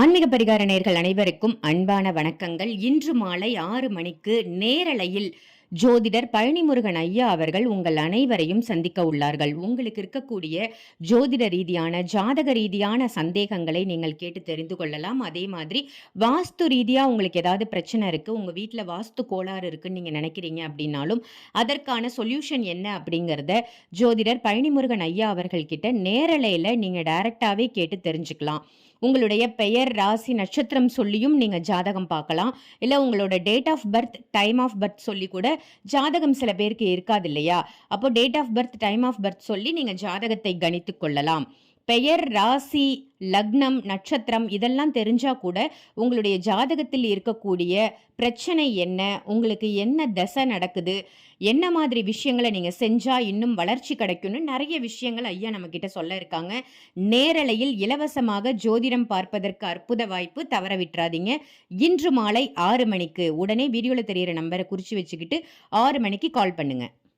ஆன்மீக பரிகார நேர்கள் அனைவருக்கும் அன்பான வணக்கங்கள். இன்று மாலை ஆறு மணிக்கு நேரலையில் ஜோதிடர் பழனிமுருகன் ஐயா அவர்கள் உங்கள் அனைவரையும் சந்திக்க உள்ளார்கள். உங்களுக்கு இருக்கக்கூடிய ஜோதிட ரீதியான ஜாதக ரீதியான சந்தேகங்களை நீங்கள் கேட்டு தெரிந்து கொள்ளலாம். அதே மாதிரி வாஸ்து ரீதியாக உங்களுக்கு ஏதாவது பிரச்சனை இருக்குது உங்கள் வீட்டில் வாஸ்து கோளாறு இருக்குன்னு நீங்கள் நினைக்கிறீங்க அப்படின்னாலும் அதற்கான சொல்யூஷன் என்ன அப்படிங்கிறத ஜோதிடர் பழனிமுருகன் ஐயா அவர்கள்கிட்ட நேரலையில் நீங்கள் டைரெக்டாகவே கேட்டு தெரிஞ்சுக்கலாம். உங்களுடைய பெயர் ராசி நட்சத்திரம் சொல்லியும் நீங்கள் ஜாதகம் பார்க்கலாம். இல்லை உங்களோட date of birth time of birth சொல்லி கூட ஜாதகம் சில பேருக்கு இருக்காது இல்லையா? அப்போ date of birth time of birth சொல்லி நீங்கள் ஜாதகத்தை கணித்து கொள்ளலாம். பெயர் ராசி லக்னம் நட்சத்திரம் இதெல்லாம் தெரிஞ்சா கூட உங்களுடைய ஜாதகத்தில் இருக்கக்கூடிய பிரச்சனை என்ன? உங்களுக்கு என்ன தசை நடக்குது? என்ன மாதிரி விஷயங்களை நீங்கள் செஞ்சால் இன்னும் வளர்ச்சி கிடைக்கும்னு நிறைய விஷயங்கள் ஐயா நம்மக்கிட்ட சொல்ல இருக்காங்க. நேரலையில் இலவசமாக ஜோதிடம் பார்ப்பதற்கு அற்புத வாய்ப்பு. தவற விட்டுறாதீங்க. இன்று மாலை ஆறு மணிக்கு உடனே வீடியோவில் தெரியிற நம்பரை குறித்து வச்சுக்கிட்டு ஆறு மணிக்கு கால் பண்ணுங்கள்